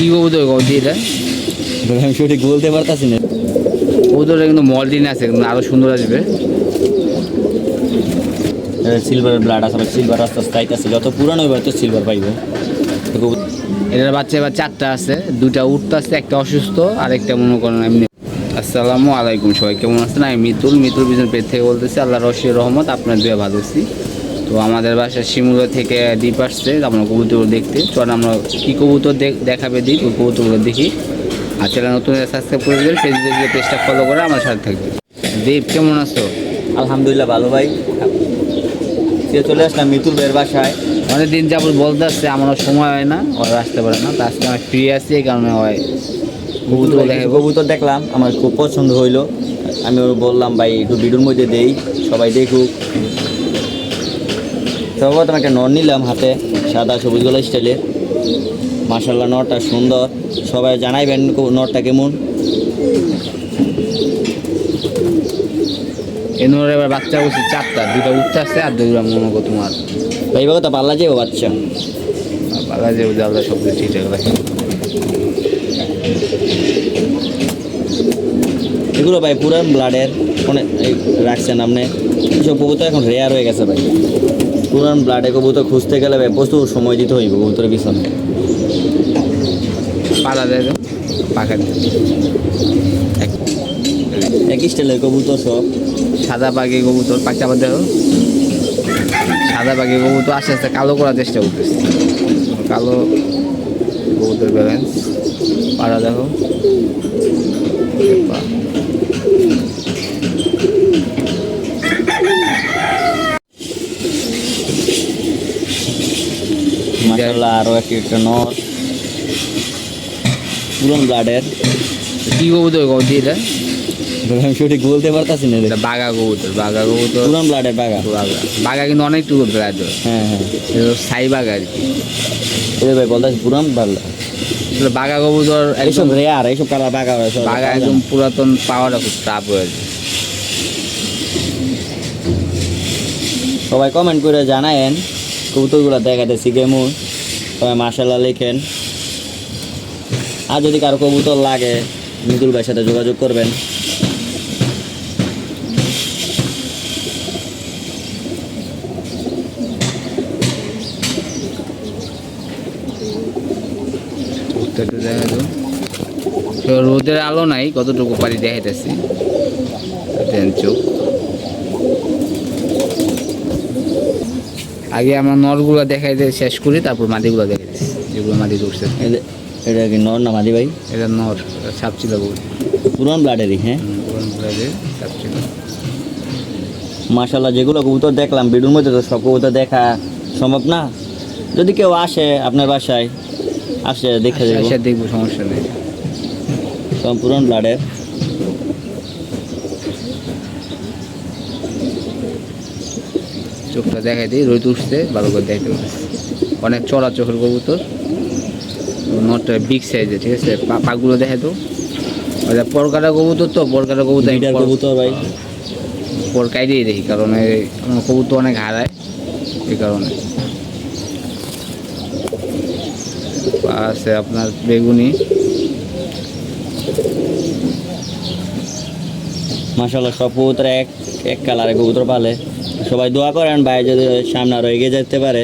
কি এটা আমি সঠিক বলতে পারতাছি না। কিন্তু মলটিন আছে কিন্তু আরও সুন্দর আসবে। সিলভার ব্লাড সিলভার আস্তে আস্তে আইতেছে। যত পুরানো সিলভার পাইব। তো এটার বাচ্চা এবার চারটা আছে দুটা উঠতে আসছে একটা অসুস্থ আর একটা মনে করেন এমনি। আসসালামু আলাইকুম সবাই কেমন আছেন? আমি মিতুল মিতুল বিজন পেট থেকে বলতেছি আল্লাহ রশির রহমত আপনার দুয়ে ভালো আছি তো আমাদের বাসা শিমুলা থেকে দ্বীপ আসছে আমরা কবুতর দেখতে। চল আমরা কী কবুতর দেখ- দেখাবে দ্বীপ? ওই কবুতরগুলো দেখি। আর চ্যানেল নতুন সাবস্ক্রাইব করে দেবেন ফেসবুকে গিয়ে পেজটা ফলো করে আমার সাথে থাকবে। দ্বীপ কেমন আছো? আলহামদুলিল্লাহ ভালো ভাই। সে চলে আসলাম মিতুল ভাইয়ের বাসায়। অনেক দিন যাবত বলতে আসছে আমারও সময় হয় না ওরা আসতে পারে না। তো আজকে আমি ফ্রি আছি এই কারণে হয় কবুতর দেখে কবুতর দেখলাম আমার খুব পছন্দ হইল। আমি ওর বললাম ভাই একটু ভিডিওর মধ্যে দেই সবাই দেখুক। সর্বপ্রথম একটা নর নিলাম হাতে সাদা সবুজ গলা স্টাইলের মার্শাল্লাহ নরটা সুন্দর। সবাই জানাইবেন নরটা কেমন? এনোর এবার বাচ্চা বলছে চারটা দুটা উঠতে আসছে আর দুইটা মনে করো তোমার। ভাই বাবা তো পাল্লা যাব বাচ্চা। বাবা যে আল্লাহ সব কিছু ঠিকঠাক রাখে এগুলো ভাই পুরান ব্লাডের অনেক এই রাখছেন আপনি। এসব কবুতর এখন রেয়ার হয়ে গেছে ভাই। পুরান ব্লাডে কবুতর খুঁজতে গেলে প্রচুর সময় দিতে হইব কবুতরের পিছনে। পালা দেয় পাখা দিয়ে। এক- এক স্টাইলের কবুতর সব। সাদা পাখি কবুতর পাখি আবার দেখো সাদা পাখি কবুতর আস্তে আস্তে কালো করার চেষ্টা করতেছে। কালো কবুতর ব্যালেন্স পাড়া দেখো বাহ। আরও একটি একটা নর পুরন ব্লাডের। কি কবুতর কবুতর এটা? আমি সঠিক বলতে পারতাছি না এটা বাঘা কবুতর বাঘা কবুতর। পুরন ব্লাডের বাগা বাঘা। বাঘা কিন্তু অনেকটুকু তো হ্যাঁ হ্যাঁ। এটা সাই বাঘা আর কি। এই ভাই বলতেছি পুরান ব্লাড। বাঘা কবুতর এইসব একদম রেয়ার এইসব কালার বাঘা বাঘা একদম পুরাতন পাওয়াটা খুব টাফ হয়ে আছে সবাই কমেন্ট করে জানায়েন। কবুতরগুলো দেখাতেছি কেমন সবাই মার্শাল্লাহ লেখেন। আর যদি কারও কবুতর লাগে, মিতুল ভাইয়ের সাথে যোগাযোগ করবেন। রোদের আলো নাই, কতটুকু পারি দেখাইতেছি। চোখ। আগে আমরা নরগুলো দেখাই দিয়ে শেষ করি তারপর মাটিগুলো দেখাইতেছি যেগুলো মাটি এদের- এটা কি নর না মাদি ভাই? এটা নর সাপ ছিল পুরান ব্লাডেরই হ্যাঁ? সাপ ছিল। মাশাল্লাহ যেগুলো কবুতর দেখলাম ভিডিওর মধ্যে তো সব কবুতর দেখা সম্ভব না। যদি কেউ আসে আপনার বাসায় আসে দেখে দেখব। সমস্যা নেই। সব পুরান ব্লাডের চোখটা দেখাই দিই রোদ উঠছে ভালো করে দেখতে পাচ্ছি। অনেক চড়া চোখের কবুতর নটটা বিগ সাইজে ঠিক আছে? পাগুলো দেখে তো ওটা পরকাটা কবুতর তো পরকাটা কবুতর কবুতর ভাই। পরকাই দিয়ে দেখি কারণ আমার কবুতর অনেক হারায় এই কারণে। আছে আপনার বেগুনি। মাশাল্লাহ সব কবুতর এক এক কালারে কবুতর পালে। সবাই দোয়া করেন ভাই যদি সামনে আরও এগিয়ে যেতে পারে।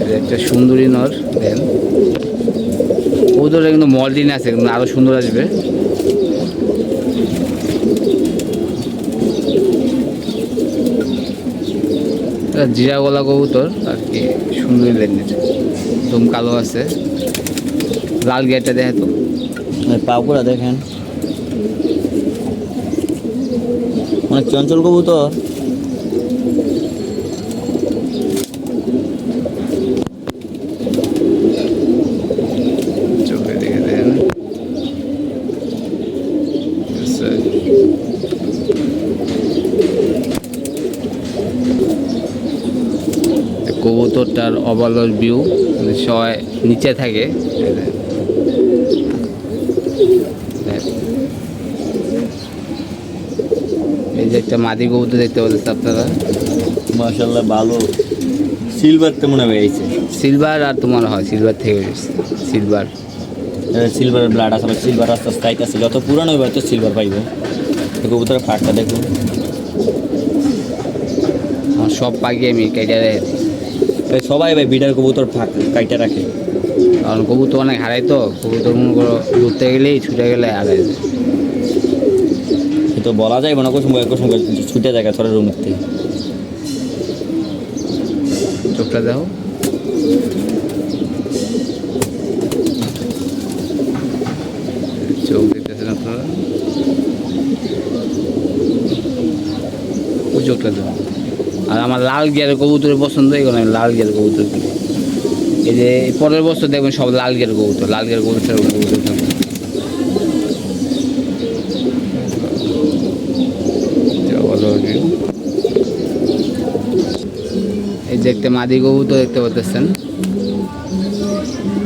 এটা একটা সুন্দরী নর দেন। কবুতরটা কিন্তু মলটিন আছে কিন্তু আরও সুন্দর আসবে। জিরা গলা কবুতর আর কি সুন্দরী লেনের একদম কালো আছে। লাল গেটটা দেখে তো। পাপুরা দেখেন। অনেক চঞ্চল কবুতর। কবুতরটার অবলর ভিউ মানে সবাই নিচে থাকে। যে। দেখ। এই যে একটা মাদি কবুতর দেখতে পাচ্ছেন আপনারা। মাশাল্লাহ ভালো। সিলভার তো মনে হয় এইছে সিলভার আর তোমার হয় সিলভার থেকে সিলভার। সিলভার ব্লাড আসলে সিলভার আস্তে আস্তে আইতেছে যত পুরানো হবে তো সিলভার পাইবে। তো কবুতরের ফাঁকটা দেখুন। সব পাখি আমি কেটে রেখেছি সবাই ভাই বিডার কবুতর ফাঁক কাইটা রাখে। কারণ কবুতর অনেক হারাই তো কবুতর মনে করো ঘুরতে গেলেই ছুটে গেলে হারাই কিন্তু বলা যায় না কোসম কোসম ছুটে যায় থরে রুমের থেকে। চোখটা দেখো। চোখ দেখতেছেন আপনারা? ওই চোখটা দেখো। আর আমার লাল গিয়ারের কবুতরের পছন্দ এগুলো লাল গিয়ারের কবুতর। এই যে পরের বছর দেখবেন সব লাল গিয়ারের কবুতর, লাল গিয়ারের কবুতর কবুতর থাকবে না। যা বলো আর কি। এই যে একটা মাদি তো দেখতে পাচ্ছেন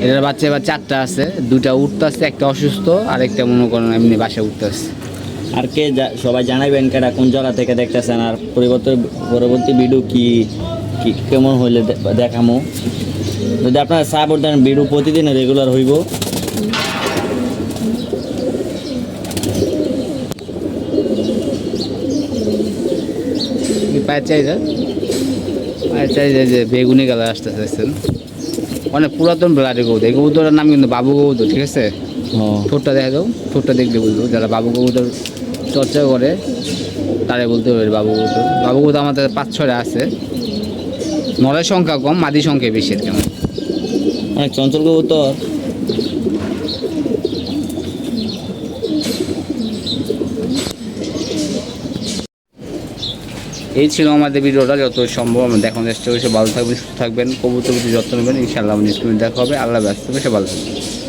এটার বাচ্চা এবার চারটা আছে দুটা উঠতে আসছে একটা অসুস্থ আর একটা মনে করেন এমনি বাসায় উঠতে আসছে আর কে সবাই জানাইবেন কেটা কোন জায়গা থেকে দেখতেছেন আর পরিবর্তন পরবর্তী ভিডিও কি কি কেমন হইলে দেখামো। যদি আপনারা সাপোর্ট দেন ভিডিও প্রতিদিন রেগুলার হইব। কি পায়ের চাহিদা যে বেগুনি কালার আসতে চাইছেন অনেক পুরাতন ব্লাডের কবুতর। এই কবুতরের নাম কিন্তু বাবু কবুতর ঠিক আছে? হ্যাঁ ঠোঁটটা দেখা দাও ঠোঁটটা দেখলে বুঝব যারা বাবু কবুতর চর্চা করে তারে বলতে পারে বাবু কবুতর। বাবু কবুতর আমাদের পাঁচ ছয় আছে। নরের সংখ্যা কম মাদি সংখ্যা বেশি আর কেমন অনেক চঞ্চল কবুতর? এই ছিল আমাদের ভিডিওটা যত সম্ভব আমরা দেখানোর চেষ্টা সে ভালো থাকবেন, সুস্থ থাকবেন, কবুতর যত্ন নেবেন। ইনশাআল্লাহ স্ক্রিনে দেখা হবে। আল্লাহ ব্যস্ত সে ভালো থাকবেন।